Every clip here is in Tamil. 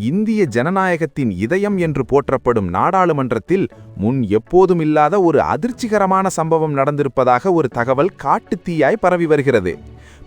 இந்திய ஜனநாயகத்தின் இதயம் என்று போற்றப்படும் நாடாளுமன்றத்தில் முன் எப்போதும் இல்லாத ஒரு அதிர்ச்சிகரமான சம்பவம் நடந்திருப்பதாக ஒரு தகவல் காட்டுத்தீயாய் பரவி வருகிறது.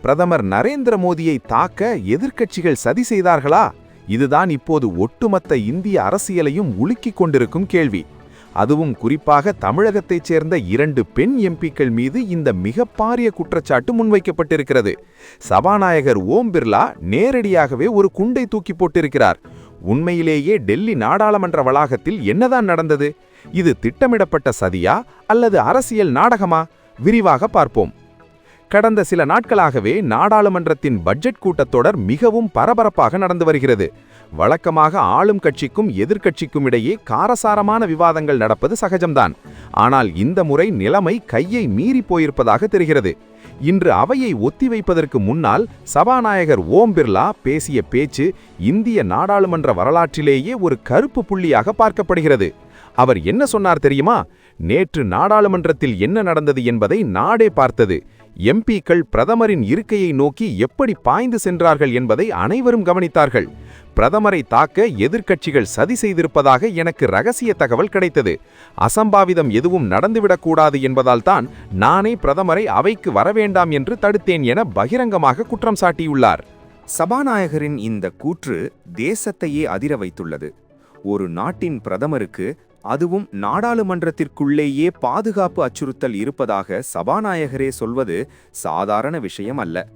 பிரதமர் நரேந்திர மோடியை தாக்க எதிர்க்கட்சிகள் சதி செய்தார்களா? இதுதான் இப்போது ஒட்டுமொத்த இந்திய அரசியலையும் உலுக்கிக் கொண்டிருக்கும் கேள்வி. அதுவும் குறிப்பாக தமிழகத்தைச் சேர்ந்த இரண்டு பெண் எம்பிக்கள் மீது இந்த மிக பாரிய குற்றச்சாட்டு முன்வைக்கப்பட்டிருக்கிறது. சபாநாயகர் ஓம் பிர்லா நேரடியாகவே ஒரு குண்டை தூக்கி போட்டிருக்கிறார். உண்மையிலேயே டெல்லி நாடாளுமன்ற வளாகத்தில் என்னதான் நடந்தது? இது திட்டமிடப்பட்ட சதியா அல்லது அரசியல் நாடகமா? விரிவாக பார்ப்போம். கடந்த சில நாட்களாகவே நாடாளுமன்றத்தின் பட்ஜெட் கூட்டத்தொடர் மிகவும் பரபரப்பாக நடந்து வருகிறது. வழக்கமாக ஆளும் கட்சிக்கும் எதிர்க்கட்சிக்கும் இடையே காரசாரமான விவாதங்கள் நடப்பது சகஜம்தான். ஆனால் இந்த முறை நிலைமை கையை மீறி போயிருப்பதாக தெரிகிறது. இன்று அவையை ஒத்திவைப்பதற்கு முன்னால் சபாநாயகர் ஓம் பிர்லா பேசிய பேச்சு இந்திய நாடாளுமன்ற வரலாற்றிலேயே ஒரு கருப்பு புள்ளியாக பார்க்கப்படுகிறது. அவர் என்ன சொன்னார் தெரியுமா? நேற்று நாடாளுமன்றத்தில் என்ன நடந்தது என்பதை நாடே பார்த்தது. எம்பிக்கள் பிரதமரின் இருக்கையை நோக்கி எப்படி பாய்ந்து சென்றார்கள் என்பதை அனைவரும் கவனித்தார்கள். பிரதமரை தாக்க எதிர்க்கட்சிகள் சதி செய்திருப்பதாக எனக்கு ரகசிய தகவல் கிடைத்தது. அசம்பாவிதம் எதுவும் நடந்துவிடக்கூடாது என்பதால் தான் நானே பிரதமரை அவைக்கு வரவேண்டாம் என்று தடுத்தேன் என பகிரங்கமாக குற்றம் சாட்டியுள்ளார். சபாநாயகரின் இந்த கூற்று தேசத்தையே அதிர வைத்துள்ளது. ஒரு நாட்டின் பிரதமருக்கு அதுவும் நாடாளுமன்றத்திற்குள்ளேயே பாதுகாப்பு அச்சுறுத்தல் இருப்பதாக சபாநாயகரே சொல்வது சாதாரண விஷயம் அல்ல.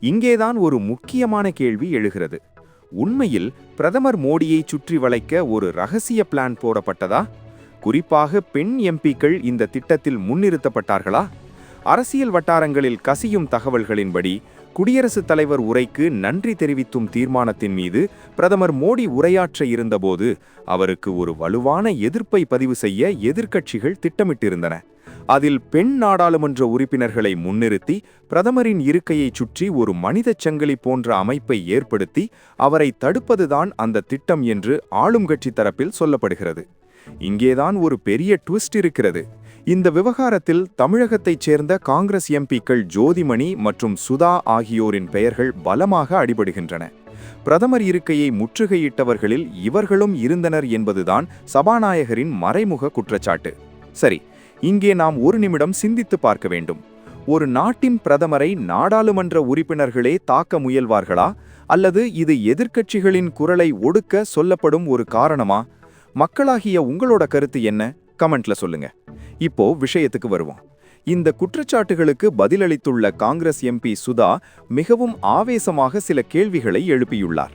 இங்கேதான் ஒரு முக்கியமான கேள்வி எழுகிறது. உண்மையில் பிரதமர் மோடியை சுற்றி வளைக்க ஒரு ரகசிய பிளான் போடப்பட்டதா? குறிப்பாக பெண் எம்பிக்கள் இந்த திட்டத்தில் முன்னிறுத்தப்பட்டார்களா? அரசியல் வட்டாரங்களில் கசியும் தகவல்களின்படி குடியரசுத் தலைவர் உரைக்கு நன்றி தெரிவித்தும் தீர்மானத்தின் மீது பிரதமர் மோடி உரையாற்ற இருந்தபோது அவருக்கு ஒரு வலுவான எதிர்ப்பை பதிவு செய்ய எதிர்க்கட்சிகள் திட்டமிட்டிருந்தன. அதில் பெண் நாடாளுமன்ற உறுப்பினர்களை முன்னிறுத்தி பிரதமரின் இருக்கையை சுற்றி ஒரு மனிதச் சங்கிலி போன்ற அமைப்பை ஏற்படுத்தி அவரை தடுப்பதுதான் அந்த திட்டம் என்று ஆளும் கட்சி தரப்பில் சொல்லப்படுகிறது. இங்கேதான் ஒரு பெரிய ட்விஸ்ட் இருக்கிறது. இந்த விவகாரத்தில் தமிழகத்தைச் சேர்ந்த காங்கிரஸ் எம்பிக்கள் ஜோதிமணி மற்றும் சுதா ஆகியோரின் பெயர்கள் பலமாக அடிபடுகின்றன. பிரதமர் இருக்கையை முற்றுகையிட்டவர்களில் இவர்களும் இருந்தனர் என்பதுதான் சபாநாயகரின் மறைமுக குற்றச்சாட்டு. சரி இங்கே நாம் ஒரு நிமிடம் சிந்தித்து பார்க்க வேண்டும். ஒரு நாட்டின் பிரதமரை நாடாளுமன்ற உறுப்பினர்களே தாக்க முயல்வார்களா? அல்லது இது எதிர்க்கட்சிகளின் குரலை ஒடுக்க சொல்லப்படும் ஒரு காரணமா? மக்களாகிய உங்களோட கருத்து என்ன? கமெண்ட்ல சொல்லுங்க. இப்போ விஷயத்துக்கு வருவோம். இந்த குற்றச்சாட்டுகளுக்கு பதிலளித்துள்ள காங்கிரஸ் எம்பி சுதா மிகவும் ஆவேசமாக சில கேள்விகளை எழுப்பியுள்ளார்.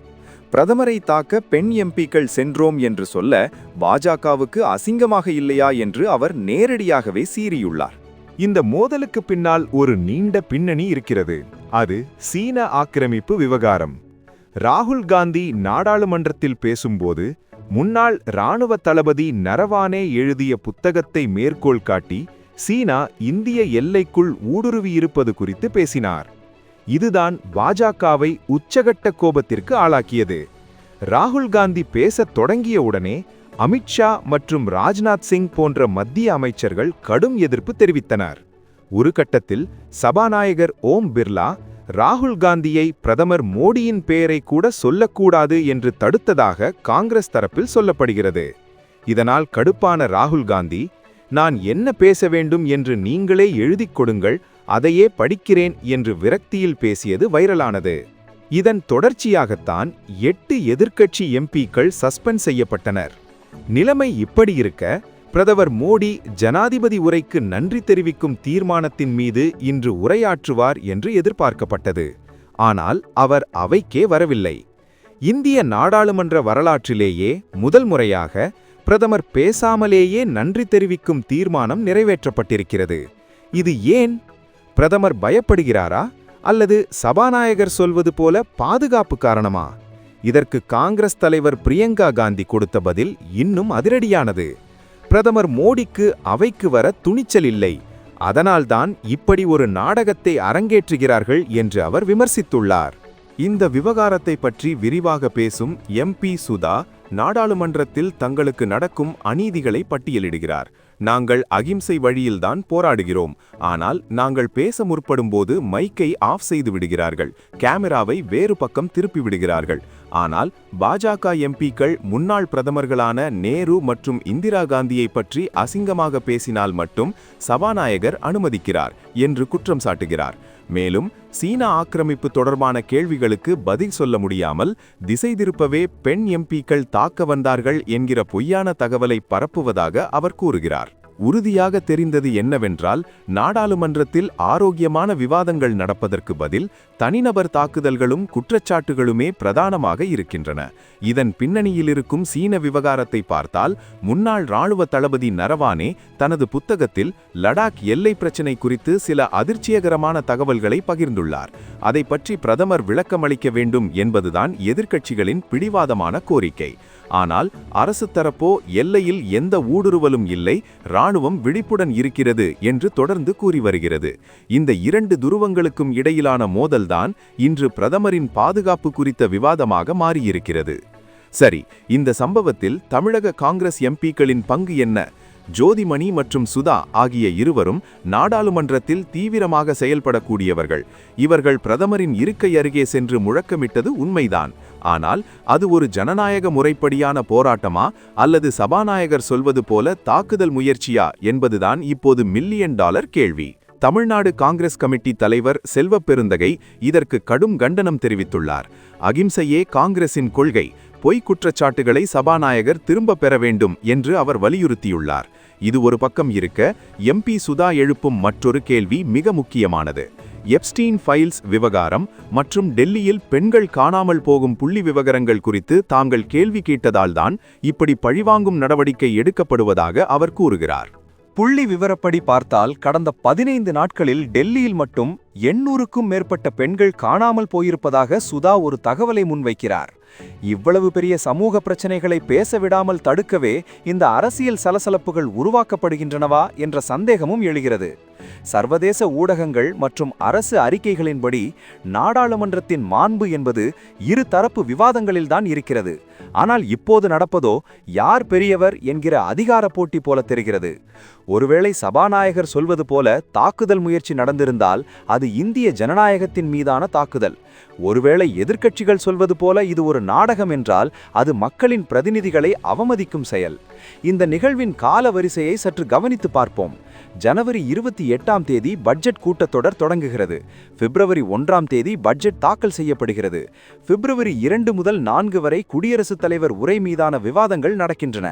பிரதமரை தாக்க பெண் எம்பிக்கள் சென்றோம் என்று சொல்ல பாஜகவுக்கு அசிங்கமாக இல்லையா என்று அவர் நேரடியாகவே சீறியுள்ளார். இந்த மோதலுக்கு பின்னால் ஒரு நீண்ட பின்னணி இருக்கிறது. அது சீன ஆக்கிரமிப்பு விவகாரம். ராகுல் காந்தி நாடாளுமன்றத்தில் பேசும்போது முன்னாள் இராணுவ தளபதி நரவானே எழுதிய புத்தகத்தை மேற்கோள் காட்டி சீனா இந்திய எல்லைக்குள் ஊடுருவியிருப்பது குறித்து பேசினார். இதுதான் பாஜகவை உச்சகட்ட கோபத்திற்கு ஆளாக்கியது. ராகுல் காந்தி பேசத் தொடங்கியவுடனே அமித்ஷா மற்றும் ராஜ்நாத் சிங் போன்ற மத்திய அமைச்சர்கள் கடும் எதிர்ப்பு தெரிவித்தனர். ஒரு கட்டத்தில் சபாநாயகர் ஓம் பிர்லா ராகுல் காந்தியை பிரதமர் மோடியின் பெயரை கூட சொல்லக்கூடாது என்று தடுத்ததாக காங்கிரஸ் தரப்பில் சொல்லப்படுகிறது. இதனால் கடுப்பான ராகுல் காந்தி நான் என்ன பேச வேண்டும் என்று நீங்களே எழுதிக் கொடுங்கள் அதையே படிக்கிறேன் என்று விரக்தியில் பேசியது வைரலானது. இதன் தொடர்ச்சியாகத்தான் எட்டு எதிர்க்கட்சி எம்பிக்கள் சஸ்பெண்ட் செய்யப்பட்டனர். நிலைமை இப்படி இருக்க பிரதமர் மோடி ஜனாதிபதி உரைக்கு நன்றி தெரிவிக்கும் தீர்மானத்தின் மீது இன்று உரையாற்றுவார் என்று எதிர்பார்க்கப்பட்டது. ஆனால் அவர் அவைக்கே வரவில்லை. இந்திய நாடாளுமன்ற வரலாற்றிலேயே முதல் முறையாக பிரதமர் பேசாமலேயே நன்றி தெரிவிக்கும் தீர்மானம் நிறைவேற்றப்பட்டிருக்கிறது. இது ஏன்? பிரதமர் பயப்படுகிறாரா? அல்லது சபாநாயகர் சொல்வது போல பாதுகாப்பு காரணமா? இதற்கு காங்கிரஸ் தலைவர் பிரியங்கா காந்தி கொடுத்த பதில் இன்னும் அதிரடியானது. பிரதமர் மோடிக்கு அவைக்கு வர துணிச்சல் இல்லை. அதனால்தான் இப்படி ஒரு நாடகத்தை அரங்கேற்றுகிறார்கள் என்று அவர் விமர்சித்துள்ளார். இந்த விவகாரத்தை பற்றி விரிவாக பேசும் எம்பி சுதா நாடாளுமன்றத்தில் தங்களுக்கு நடக்கும் அநீதிகளை பட்டியலிடுகிறார். நாங்கள் அகிம்சை வழியில்தான் போராடுகிறோம். ஆனால் நாங்கள் பேச முற்படும்போது மைக்கை ஆஃப் செய்து விடுகிறார்கள். கேமராவை வேறு பக்கம் திருப்பி விடுகிறார்கள். ஆனால் பாஜக எம்பிக்கள் முன்னாள் பிரதமர்களான நேரு மற்றும் இந்திரா காந்தியை பற்றி அசிங்கமாக பேசினால் மட்டும் சபாநாயகர் அனுமதிக்கிறார் என்று குற்றம் சாட்டுகிறார். மேலும் சீன ஆக்கிரமிப்பு தொடர்பான கேள்விகளுக்கு பதில் சொல்ல முடியாமல் திசை திருப்பவே பெண் எம்பிக்கள் தாக்க வந்தார்கள் என்கிற பொய்யான தகவலை பரப்புவதாக அவர் கூறுகிறார். உறுதியாக தெரிந்தது என்னவென்றால் நாடாளுமன்றத்தில் ஆரோக்கியமான விவாதங்கள் நடப்பதற்கு பதில் தனிநபர் தாக்குதல்களும் குற்றச்சாட்டுகளுமே பிரதானமாக இருக்கின்றன. இதன் பின்னணியில் இருக்கும் சீன விவகாரத்தை பார்த்தால் முன்னாள் இராணுவ தளபதி நரவானே தனது புத்தகத்தில் லடாக் எல்லை பிரச்சினை குறித்து சில அதிர்ச்சியகரமான தகவல்களை பகிர்ந்துள்ளார். அதை பற்றி பிரதமர் விளக்கமளிக்க வேண்டும் என்பதுதான் எதிர்க்கட்சிகளின் பிடிவாதமான கோரிக்கை. ஆனால் அரசு தரப்போ எல்லையில் எந்த ஊடுருவலும் இல்லை ராணுவம் விழிப்புடன் இருக்கிறது என்று தொடர்ந்து கூறி வருகிறது. இந்த இரண்டு துருவங்களுக்கும் இடையிலான மோதல்தான் இன்று பிரதமரின் பாதுகாப்பு குறித்த விவாதமாக மாறியிருக்கிறது. சரி இந்த சம்பவத்தில் தமிழக காங்கிரஸ் எம்பிக்களின் பங்கு என்ன? ஜோதிமணி மற்றும் சுதா ஆகிய இருவரும் நாடாளுமன்றத்தில் தீவிரமாக செயல்படக்கூடியவர்கள். இவர்கள் பிரதமரின் இருக்கை அருகே சென்று முழக்கமிட்டது உண்மைதான். ஆனால் அது ஒரு ஜனநாயக முறைப்படியான போராட்டமா அல்லது சபாநாயகர் சொல்வது போல தாக்குதல் முயற்சியா என்பதுதான் இப்போது மில்லியன் டாலர் கேள்வி. தமிழ்நாடு காங்கிரஸ் கமிட்டி தலைவர் செல்வ பெருந்தகை இதற்கு கடும் கண்டனம் தெரிவித்துள்ளார். அகிம்சையே காங்கிரசின் கொள்கை பொய் குற்றச்சாட்டுகளை சபாநாயகர் திரும்ப பெற வேண்டும் என்று அவர் வலியுறுத்தியுள்ளார். இது ஒரு பக்கம் இருக்க எம்பி சுதா எழுப்பும் மற்றொரு கேள்வி மிக முக்கியமானது. எப்ஸ்டீன் ஃபைல்ஸ் விவகாரம் மற்றும் டெல்லியில் பெண்கள் காணாமல் போகும் புள்ளி விவகாரங்கள் குறித்து தாங்கள் கேள்வி கேட்டதால்தான் இப்படி பழிவாங்கும் நடவடிக்கை எடுக்கப்படுவதாக அவர் கூறுகிறார். புள்ளி விவரப்படி பார்த்தால் கடந்த பதினைந்து நாட்களில் டெல்லியில் மட்டும் எண்ணூறுக்கும் மேற்பட்ட பெண்கள் காணாமல் போயிருப்பதாக சுதா ஒரு தகவலை முன்வைக்கிறார். இவ்வளவு பெரிய சமூக பிரச்சனைகளை பேச விடாமல் தடுக்கவே இந்த அரசியல் சலசலப்புகள் உருவாக்கப்படுகின்றனவா என்ற சந்தேகமும் எழுகிறது. சர்வதேச ஊடகங்கள் மற்றும் அரசு அறிக்கைகளின்படி நாடாளுமன்றத்தின் மாண்பு என்பது இரு தரப்பு விவாதங்களில்தான் இருக்கிறது. ஆனால் இப்போது நடப்பதோ யார் பெரியவர் என்கிற அதிகார போட்டி போல தெரிகிறது. ஒருவேளை சபாநாயகர் சொல்வது போல தாக்குதல் முயற்சி நடந்திருந்தால் அது இந்திய ஜனநாயகத்தின் மீதான தாக்குதல். ஒருவேளை எதிர்க்கட்சிகள் சொல்வது போல இது ஒரு நாடகம் என்றால் அது மக்களின் பிரதிநிதிகளை அவமதிக்கும் செயல். இந்த நிகழ்வின் கால வரிசையை சற்று கவனித்து பார்ப்போம். ஜனவரி இருபத்தி எட்டாம் தேதி பட்ஜெட் கூட்டத்தொடர் தொடங்குகிறது. பிப்ரவரி ஒன்றாம் தேதி பட்ஜெட் தாக்கல் செய்யப்படுகிறது. பிப்ரவரி இரண்டு முதல் நான்கு வரை குடியரசுத் தலைவர் உரை மீதான விவாதங்கள் நடக்கின்றன.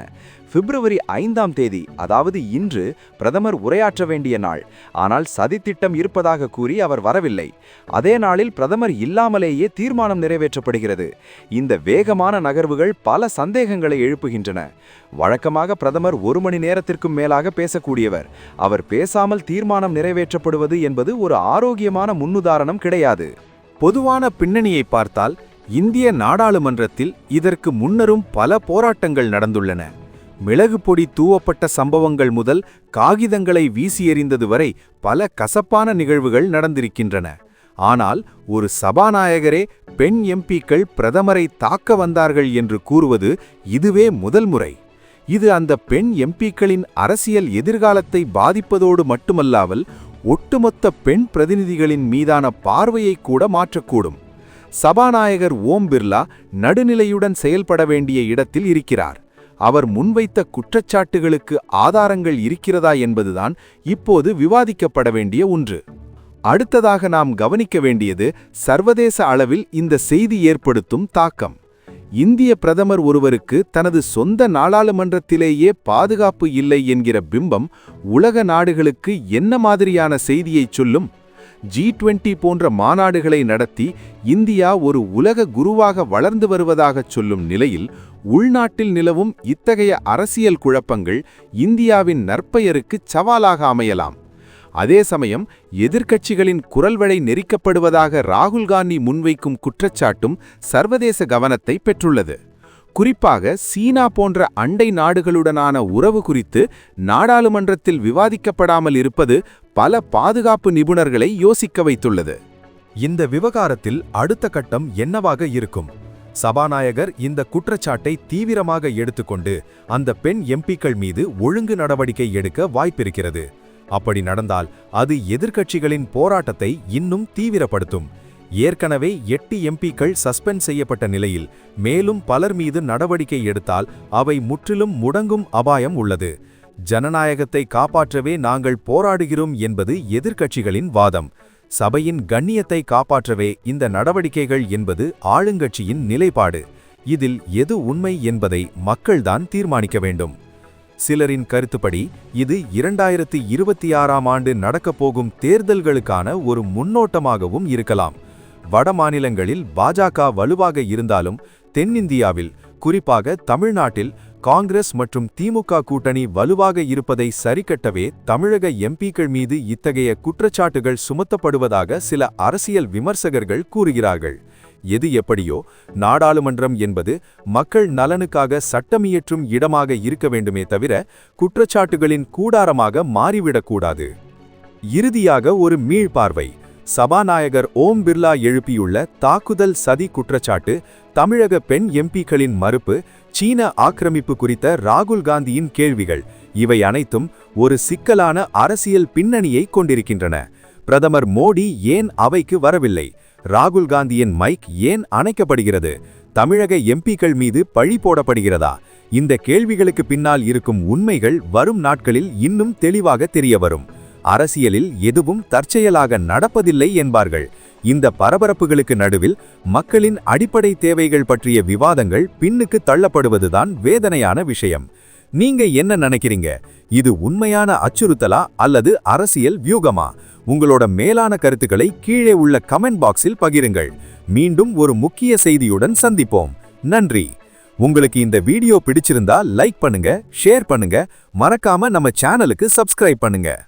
பிப்ரவரி ஐந்தாம் தேதி அதாவது இன்று பிரதமர் உரையாற்ற வேண்டிய நாள். ஆனால் சதித்திட்டம் இருப்பதாக கூறி அவர் வரவில்லை. அதே நாளில் பிரதமர் இல்லாமலேயே தீர்மானம் நிறைவேற்றப்படுகிறது. இந்த வேகமான நகர்வுகள் பல சந்தேகங்களை எழுப்புகின்றன. வழக்கமாக பிரதமர் ஒரு மணி நேரத்திற்கும் மேலாக பேசக்கூடியவர். அவர் பேசாமல் தீர்மானம் நிறைவேற்றப்படுவது என்பது ஒரு ஆரோக்கியமான முன்னுதாரணம் கிடையாது. பொதுவான பின்னணியை பார்த்தால் இந்திய நாடாளுமன்றத்தில் இதற்கு முன்னரும் பல போராட்டங்கள் நடந்துள்ளன. மிளகு பொடி தூவப்பட்ட சம்பவங்கள் முதல் காகிதங்களை வீசி எறிந்தது வரை பல கசப்பான நிகழ்வுகள் நடந்திருக்கின்றன. ஆனால் ஒரு சபாநாயகரே பெண் எம்பிக்கள் பிரதமரை தாக்க வந்தார்கள் என்று கூறுவது இதுவே முதல் முறை. இது அந்த பெண் எம்பிக்களின் அரசியல் எதிர்காலத்தை பாதிப்பதோடு மட்டுமல்லாமல் ஒட்டுமொத்த பெண் பிரதிநிதிகளின் மீதான பார்வையை கூட மாற்றக்கூடும். சபாநாயகர் ஓம் பிர்லா நடுநிலையுடன் செயல்பட வேண்டிய இடத்தில் இருக்கிறார். அவர் முன்வைத்த குற்றச்சாட்டுகளுக்கு ஆதாரங்கள் இருக்கிறதா என்பதுதான் இப்போது விவாதிக்கப்பட வேண்டிய ஒன்று. அடுத்ததாக நாம் கவனிக்க வேண்டியது சர்வதேச அளவில் இந்த செய்தி ஏற்படுத்தும் தாக்கம். இந்திய பிரதமர் ஒருவருக்கு தனது சொந்த நாடாளுமன்றத்திலேயே பாதுகாப்பு இல்லை என்கிற பிம்பம் உலக நாடுகளுக்கு என்ன மாதிரியான செய்தியைச் சொல்லும்? ஜி டுவெண்டி போன்ற மாநாடுகளை நடத்தி இந்தியா ஒரு உலக குருவாக வளர்ந்து வருவதாகச் சொல்லும் நிலையில் உள்நாட்டில் நிலவும் இத்தகைய அரசியல் குழப்பங்கள் இந்தியாவின் நற்பெயருக்கு சவாலாக அமையலாம். அதே சமயம் எதிர்க்கட்சிகளின் குரல்வழை நெரிக்கப்படுவதாக ராகுல் காந்தி முன்வைக்கும் குற்றச்சாட்டும் சர்வதேச கவனத்தை பெற்றுள்ளது. குறிப்பாக சீனா போன்ற அண்டை நாடுகளுடனான உறவு குறித்து நாடாளுமன்றத்தில் விவாதிக்கப்படாமல் இருப்பது பல பாதுகாப்பு நிபுணர்களை யோசிக்க வைத்துள்ளது. இந்த விவகாரத்தில் அடுத்த கட்டம் என்னவாக இருக்கும்? சபாநாயகர் இந்த குற்றச்சாட்டை தீவிரமாக எடுத்துக்கொண்டு அந்த பெண் எம்பிக்கள் மீது ஒழுங்கு நடவடிக்கை எடுக்க வாய்ப்பிருக்கிறது. அப்படி நடந்தால் அது எதிர்க்கட்சிகளின் போராட்டத்தை இன்னும் தீவிரப்படுத்தும். ஏற்கனவே எட்டு எம்பிக்கள் சஸ்பெண்ட் செய்யப்பட்ட நிலையில் மேலும் பலர் மீது நடவடிக்கை எடுத்தால் அவை முற்றிலும் முடங்கும் அபாயம் உள்ளது. ஜனநாயகத்தை காப்பாற்றவே நாங்கள் போராடுகிறோம் என்பது எதிர்க்கட்சிகளின் வாதம். சபையின் கண்ணியத்தை காப்பாற்றவே இந்த நடவடிக்கைகள் என்பது ஆளுங்கட்சியின் நிலைப்பாடு. இதில் எது உண்மை என்பதை மக்கள்தான் தீர்மானிக்க வேண்டும். சிலரின் கருத்துப்படி இது இரண்டாயிரத்தி இருபத்தி ஆறாம் ஆண்டு நடக்கப் போகும் தேர்தல்களுக்கான ஒரு முன்னோட்டமாகவும் இருக்கலாம். வட மாநிலங்களில் பாஜக வலுவாக இருந்தாலும் தென்னிந்தியாவில் குறிப்பாக தமிழ்நாட்டில் காங்கிரஸ் மற்றும் திமுக கூட்டணி வலுவாக இருப்பதை சரிக்கட்டவே தமிழக எம்பிக்கள் மீது இத்தகைய குற்றச்சாட்டுகள் சுமத்தப்படுவதாக சில அரசியல் விமர்சகர்கள் கூறுகிறார்கள். எது எப்படியோ நாடாளுமன்றம் என்பது மக்கள் நலனுக்காக சட்டமியற்றும் இடமாக இருக்க வேண்டுமே தவிர குற்றச்சாட்டுகளின் கூடாரமாக மாறிவிடக்கூடாது இறுதியாக ஒரு மீள்பார்வை சபாநாயகர் ஓம் பிர்லா எழுப்பியுள்ள தாக்குதல் சதி குற்றச்சாட்டு தமிழக பெண் எம்பிக்களின் மறுப்பு சீன ஆக்கிரமிப்பு குறித்த ராகுல் காந்தியின் கேள்விகள் இவை அனைத்தும் ஒரு சிக்கலான அரசியல் பின்னணியை கொண்டிருக்கின்றன. பிரதமர் மோடி ஏன் அவைக்கு வரவில்லை? ராகுல் காந்தியின் மைக் ஏன் அணைக்கப்படுகிறது? தமிழக எம்பிக்கள் மீது பழி போடப்படுகிறதா? இந்த கேள்விகளுக்கு பின்னால் இருக்கும் உண்மைகள் வரும் நாட்களில் இன்னும் தெளிவாக தெரிய வரும் அரசியலில் எதுவும் தற்செயலாக நடப்பதில்லை என்பார்கள். இந்த பரபரப்புகளுக்கு நடுவில் மக்களின் அடிப்படை தேவைகள் பற்றிய விவாதங்கள் பின்னுக்கு தள்ளப்படுவதுதான் வேதனையான விஷயம். நீங்க என்ன நினைக்கிறீங்க? இது உண்மையான அச்சுறுத்தலா அல்லது அரசியல் வியூகமா? உங்களோட மேலான கருத்துக்களை கீழே உள்ள கமெண்ட் பாக்ஸில் பகிருங்கள். மீண்டும் ஒரு முக்கிய செய்தியுடன் சந்திப்போம். நன்றி. உங்களுக்கு இந்த வீடியோ பிடிச்சிருந்தா லைக் பண்ணுங்க ஷேர் பண்ணுங்க. மறக்காம நம்ம சேனலுக்கு சப்ஸ்கிரைப் பண்ணுங்க.